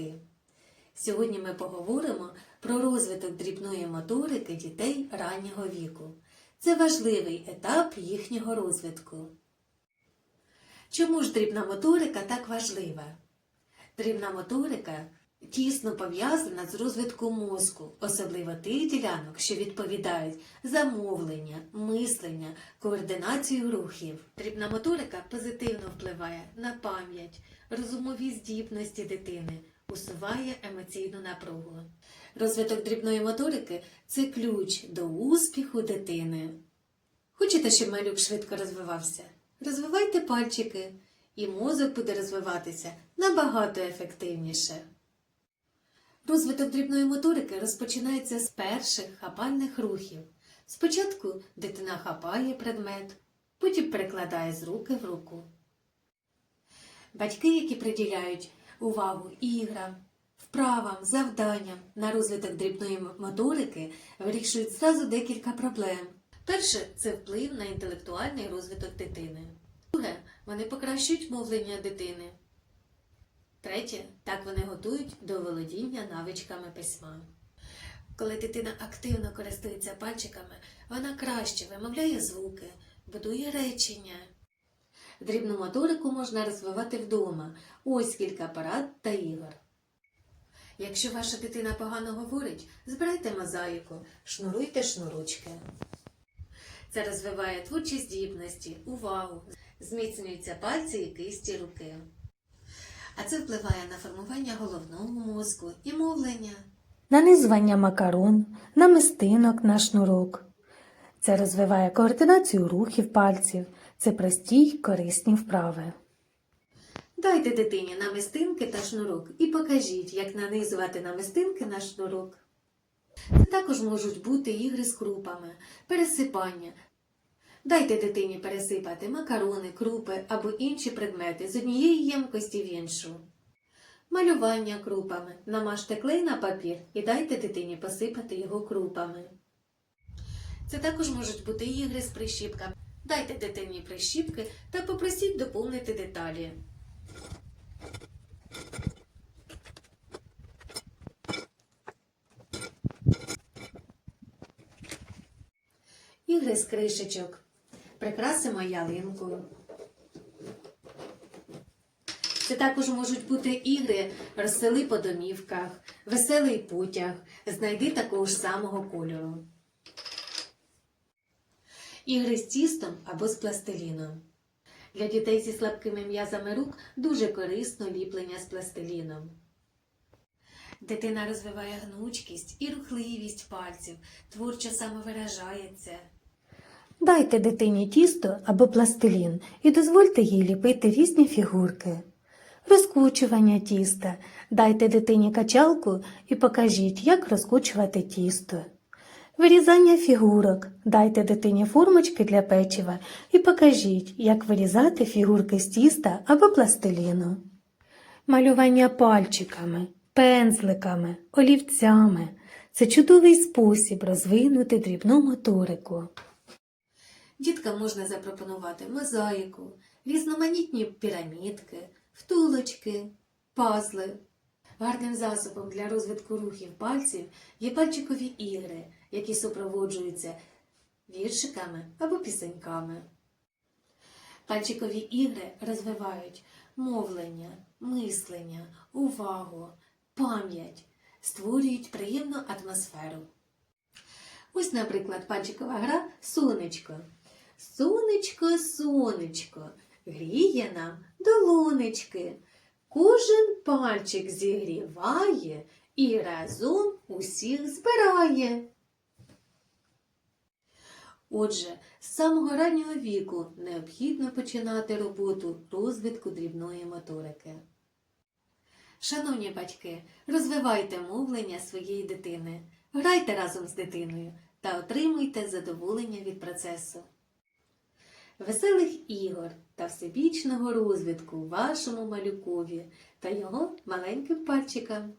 батьки. Сьогодні ми поговоримо про розвиток дрібної моторики дітей раннього віку. Це важливий етап їхнього розвитку. Чому ж дрібна моторика так важлива? Дрібна моторика тісно пов'язана з розвитком мозку, особливо тих ділянок, що відповідають за мовлення, мислення, координацію рухів. Дрібна моторика позитивно впливає на пам'ять, розумові здібності дитини, усуває емоційну напругу. Розвиток дрібної моторики це ключ до успіху дитини. Хочете, щоб малюк швидко розвивався? Розвивайте пальчики, і мозок буде розвиватися набагато ефективніше. Розвиток дрібної моторики розпочинається з перших хапальних рухів. Спочатку дитина хапає предмет, потім перекладає з руки в руку. Батьки, які приділяють увагу іграм, вправам, завданням на розвиток дрібної моторики, вирішують зразу декілька проблем. Перше це вплив на інтелектуальний розвиток дитини. Друге, вони покращують мовлення дитини. Третє, так вони готують до володіння навичками письма. Коли дитина активно користується пальчиками, вона краще вимовляє звуки, будує речення. Дрібну моторику можна розвивати вдома. Ось кілька парад та ігор. Якщо ваша дитина погано говорить, збирайте мозаїку, шнуруйте шнурочки. Це розвиває творчі здібності, увагу, зміцнюються пальці і кисті руки. А це впливає на формування головного мозку і мовлення. нанизування макарон, намистинок на шнурок. Це розвиває координацію рухів пальців, це прості й корисні вправи. Дайте дитині намистинки та шнурок і покажіть, як нанизувати намистинки на шнурок. Це також можуть бути ігри з крупами, пересипання. Дайте дитині пересипати макарони, крупи або інші предмети з однієї ємкості в іншу. Малювання крупами. Намажте клей на папір і дайте дитині посипати його крупами. Це також можуть бути ігри з прищіпками. Дайте дитині прищіпки та попросіть доповнити деталі. Ігри з кришечок. Прикрасимо ялинку. Це також можуть бути ігри розсели по домівках, веселий потяг, знайди такого ж самого кольору. Ігри з тістом або з пластиліном. Для дітей зі слабкими м'язами рук дуже корисно ліплення з пластиліном. Дитина розвиває гнучкість і рухливість пальців, творчо самовиражається. Дайте дитині тісто або пластилін і дозвольте їй ліпити різні фігурки. Розкучування тіста. Дайте дитині качалку і покажіть, як розкучувати тісто. Вирізання фігурок. Дайте дитині формочки для печива і покажіть, як вирізати фігурки з тіста або пластиліну. Малювання пальчиками, пензликами, олівцями це чудовий спосіб розвинути дрібну моторику. Діткам можна запропонувати мозаїку, різноманітні пірамідки, втулочки, пазли. Гарним засобом для розвитку рухів пальців є пальчикові ігри, які супроводжуються віршиками або пісеньками. Пальчикові ігри розвивають мовлення, мислення, увагу, пам'ять, створюють приємну атмосферу. Ось, наприклад, пальчикова гра Сонечко. Сонечко, сонечко, гріє нам долонечки. Кожен пальчик зігріває і разом усіх збирає. Отже, з самого раннього віку необхідно починати роботу розвитку дрібної моторики. Шановні батьки, розвивайте мовлення своєї дитини, грайте разом з дитиною та отримуйте задоволення від процесу. Веселих ігор та всебічного розвитку вашому малюкові та його маленьким пальчикам.